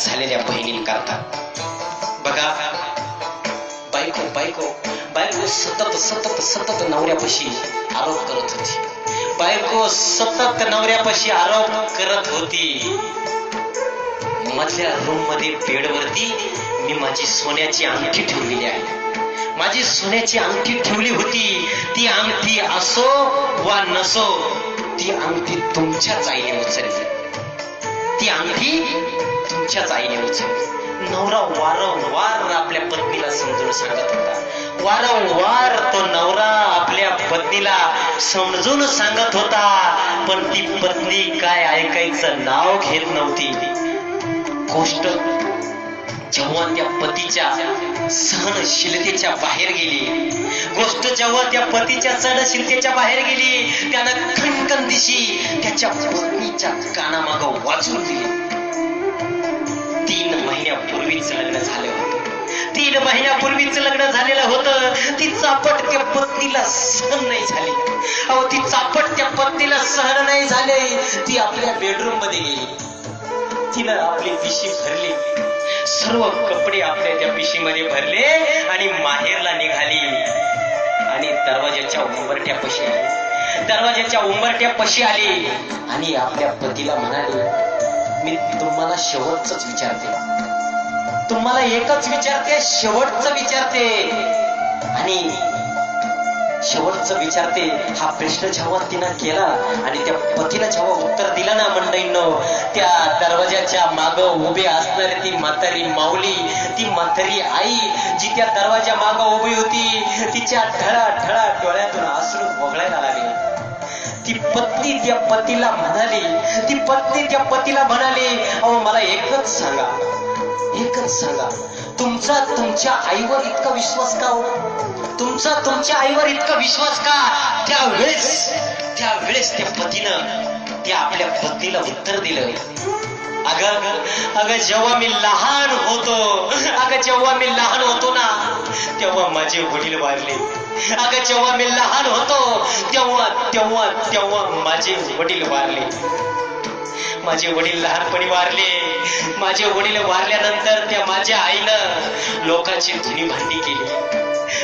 झालेल्या बहिणींकरता. बघा बायको बायको बायको सतत सतत सतत नवऱ्यापाशी आरोप करत होती. बायको सतत नवऱ्यापाशी आरोप करत होती. मधल्या रूममध्ये बेडवरती मी माझी सोन्याची अंगठी ठेवलेली आहे. माझी सोन्याची अंगठी ठेवली होती. ती अंगठी असो वा नसो ती अंगठी तुमच्याच आईने उचलली. ती अंगठी त्यांच्याच आईने उचलली नवरा वारंवार आपल्या पत्नीला समजून सांगत होता. वारंवार तो नवरा आपल्या पत्नीला समजून सांगत होता पण ती पत्नी काय ऐकायचं नाव घेत नव्हती. गोष्ट जेव्हा त्या पतीच्या सहनशीलतेच्या बाहेर गेली गोष्ट जेव्हा त्या पतीच्या सहनशीलतेच्या बाहेर गेली त्यानं खणखण दिशी त्याच्या पत्नीच्या कानामाग वाचून दिली. महिन्यापूर्वीच लग्न झालं होतं. तीन महिन्यापूर्वीच लग्न झालेलं होतं. ती चापट त्या पत्नीला सहन नाही झाली. अहो ती चापट त्या पत्नीला सहन नाही झाले. ती आपल्या बेडरूममध्ये गेली. तिनं आपली पिशी भरली. सर्व कपडे आपल्या त्या पिशीमध्ये भरले आणि माहेरला निघाली. आणि दरवाजाच्या उंबरट्या पशी आली. दरवाजाच्या उंबरट्या पशी आली. आणि आपल्या पतीला म्हणाली मी तुम्हाला शेवटच विचारते. तुम्हाला एकच विचारते शेवटच विचारते. आणि शेवटच विचारते हा प्रश्न जेव्हा तिनं केला आणि त्या पतीनं जेव्हा उत्तर दिलं ना मंडईनं त्या दरवाजाच्या माग उभे असणारी ती म्हातारी माऊली ती म्हातारी आई जी त्या दरवाजा माग उभी होती तिच्या ढळा ढळा डोळ्यातून आसरू वगळायला लागले. ती पत्नी त्या पतीला म्हणाली ती पत्नी त्या पतीला म्हणाली अहो मला एकच सांगा एकच सांगा. तुमचा तुमच्या आईवर इतका विश्वास का हो? तुमचा तुमच्या आईवर इतका विश्वास का? त्यावेळेस त्यावेळेस त्या पतीनं त्या आपल्या पत्नीला उत्तर दिलं. अग अगं अगं जेव्हा मी लहान होतो अगं जेव्हा मी लहान होतो ना तेव्हा माझे वडील वारले. अगं जेव्हा मी लहान होतो तेव्हा तेव्हा तेव्हा माझे वडील वारले. माझे वडील लहानपणी वारले. माझे वडील वारल्यानंतर त्या माझ्या आईनं लोकांची धुनी भांडी केली.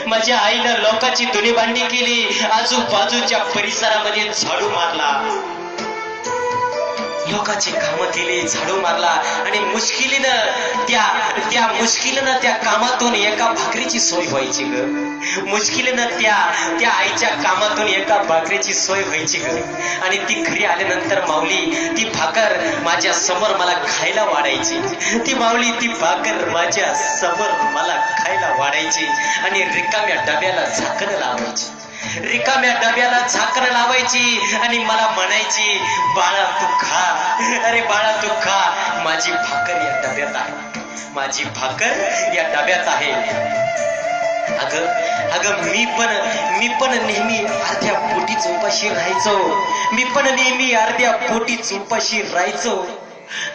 माझ्या आईनं लोकांची धुनी भांडी केली. आजूबाजूच्या परिसरामध्ये झाडू मारला. लोकांची कामं केली झाडू मारला आणि मुश्किलीनं त्या त्या मुश्किलीनं त्या कामातून एका भाकरीची सोय व्हायची ग. मुश्किलीनं त्या त्या आईच्या कामातून एका भाकरीची सोय व्हायची ग. आणि ती घरी आल्यानंतर माऊली ती भाकर माझ्यासमोर मला खायला वाढायची. ती माऊली ती भाकर माझ्यासमोर मला खायला वाढायची आणि रिकाम्या डब्याला झाकण लावायची. रिकाम्या डब्याला झाकर लावायची आणि मला म्हणायची बाळा तू खा. अरे बाळा तू खा. माझी भाकर या डब्यात आहे. माझी भाकर या डब्यात आहे. अग अग मी पण मी पण नेहमी अर्ध्या पोटी चौपाशी राहायचो. मी पण नेहमी अर्ध्या पोटी चौपाशी राहायचो.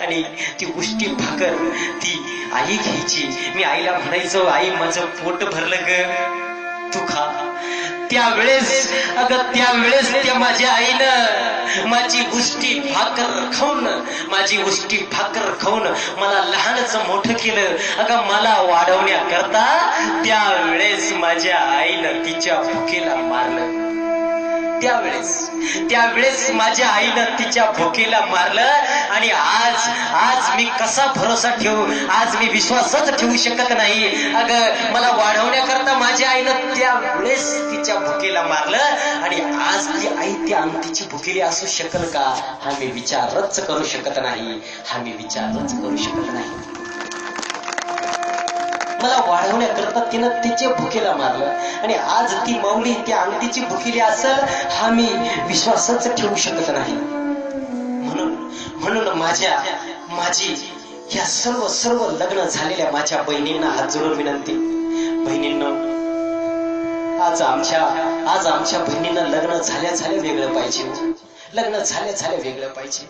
आणि ती उष्टी भाकर ती आई घ्यायची. मी आईला म्हणायचो आई माझं पोट भरलं ग. तू खा. त्यावेळेस अगं त्यावेळेस त्या माझ्या आईनं माझी उष्टी भाकर खाऊन माझी उष्टी भाकर खाऊन मला लहानच मोठं केलं. अगं मला वाढवण्याकरता त्यावेळेस माझ्या आईनं तिच्या भुकेला मारलं. त्यावेळेस त्यावेळेस माझ्या आईनं तिच्या भुकेला मारलं आणि आज आज मी कसा भरोसा ठेवू? आज मी विश्वासच ठेवू शकत नाही. अगं मला वाढवण्याकरता माझ्या आईनं त्यावेळेस तिच्या भुकेला मारलं आणि आज ती आई त्या अंगठीची भुकेली असू शकल का? हा मी विचारच करू शकत नाही. हा मी विचारच करू शकत नाही. मला वाढवण्याकरता तिनं तिच्या भुकेला मारलं. आणि आज ती माऊली त्या अंगठीची भुकेली असल हा मी विश्वासच ठेवू शकत नाही. म्हणून म्हणून माझ्या माझी या सर्व सर्व लग्न झालेल्या माझ्या बहिणींना हात जोडून विनंती. बहिणींना आज आमच्या आज आमच्या बहिणींना लग्न झाल्या झाल्या वेगळं पाहिजे. लग्न झाल्या झाल्या वेगळं पाहिजे.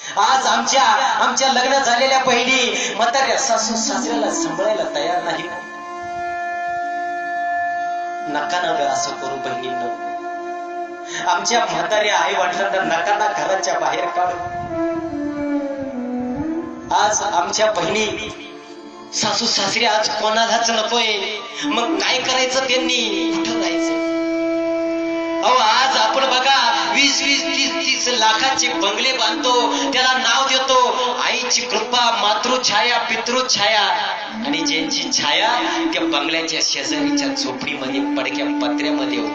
आज आमच्या आमच्या लग्न झालेल्या बहिणी म्हाताऱ्या सासू सासऱ्याला सांभाळायला तयार नाही नका ना असं करू बहिणींना. आमच्या म्हाताऱ्या आई वडिलांना नका ना घराच्या बाहेर काढ. आज आमच्या बहिणी सासू सासरे आज कोणालाच नकोय. मग काय करायचं त्यांनी? कुठं जायचं अहो आज आपण बघा वीस वीस तीस तीस लाखाचे बंगले बांधतो त्याला नाव देतो आईची कृपा मातृछाया पितृछाया आणि ज्यांची छाया त्या बंगल्याच्या शेजारीच्या झोपडीमध्ये पडक्या पत्र्यामध्ये हो.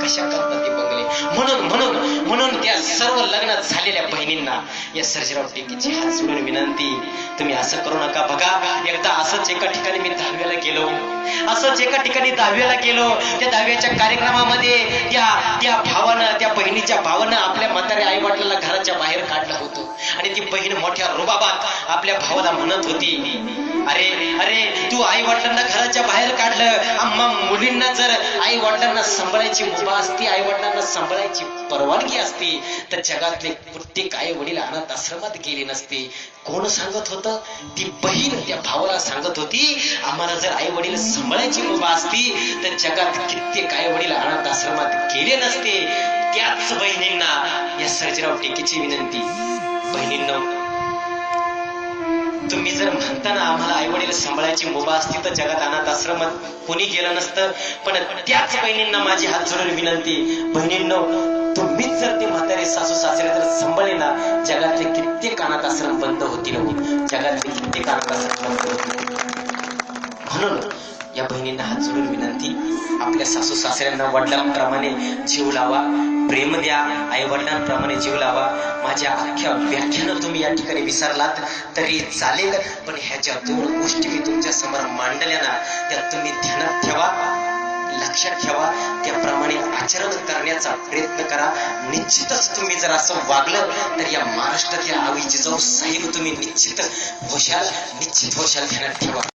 कशा करतात ते म्हणून म्हणून म्हणून त्या सर्व लग्नात झालेल्या बहिणींना या सर्जीराव टेकीची हात जोडून विनंती तुम्ही असं करू नका बघा. एकदा असंच एका ठिकाणी मी दहाव्याला गेलो. असंच एका ठिकाणी दहाव्याला गेलो. त्या दहाव्याच्या कार्यक्रमामध्ये त्या त्या भावानं त्या बहिणीच्या भावानं आपल्या म्हाताऱ्या आई वडिलांना घराच्या त्याची बहीण मोठ्या रुबाबात आपल्या भावाला म्हणत होती अरे अरे तू आई वडिलांना घराच्या बाहेर काढलं. आम्हा मुलींना जर आई वडिलांना सांभाळायची मुभा असती आई वडिलांना सांभाळायची परवानगी असती तर जगातले प्रत्येक आई वडील अनाथ आश्रमात गेले नसते. कोण सांगत होतं? ती बहीण त्या भावाला सांगत होती आम्हाला जर आई वडील सांभाळायची मुभा असती तर जगात कित्येक आई वडील अनाथ आश्रमात गेले नसते. त्याच बहिणींना या सर्जराव टेकेची विनंती. बहिणींना तुम्ही जर म्हणताना आम्हाला आई वडील सांभाळायची मुभा असती तर जगात अनाथ आश्रमात कोणी गेलं नसतं. पण त्याच बहिणींना माझी हात जोडून विनंती बहिणींनो तुम्हीच जर ते म्हातारे सासू सासरे जर सांभाळले ना जगातले कित्येक अनाथ आश्रम बंद होतील. जगातले कित्येक अनाथ आश्रम बंद होतील. म्हणून या बहिणींना हात जोडून विनंती आपल्या सासू सासऱ्यांना वडिलांप्रमाणे जीव लावा. प्रेम द्या. आई वडिलांप्रमाणे जीव लावा. माझ्या अख्ख्या व्याख्यानं तुम्ही या ठिकाणी विसरलात तरी चालेल पण ह्याच्या दोन गोष्टी मी तुमच्यासमोर मांडल्या ना त्या तुम्ही ध्यानात ठेवा लक्षात ठेवा. त्याप्रमाणे आचरण करण्याचा प्रयत्न करा. निश्चितच तुम्ही जर असं वागलं तर या महाराष्ट्रातल्या आवी जिजाऊ साहेब तुम्ही निश्चित होशाल निश्चित होशाल ध्यानात ठेवा.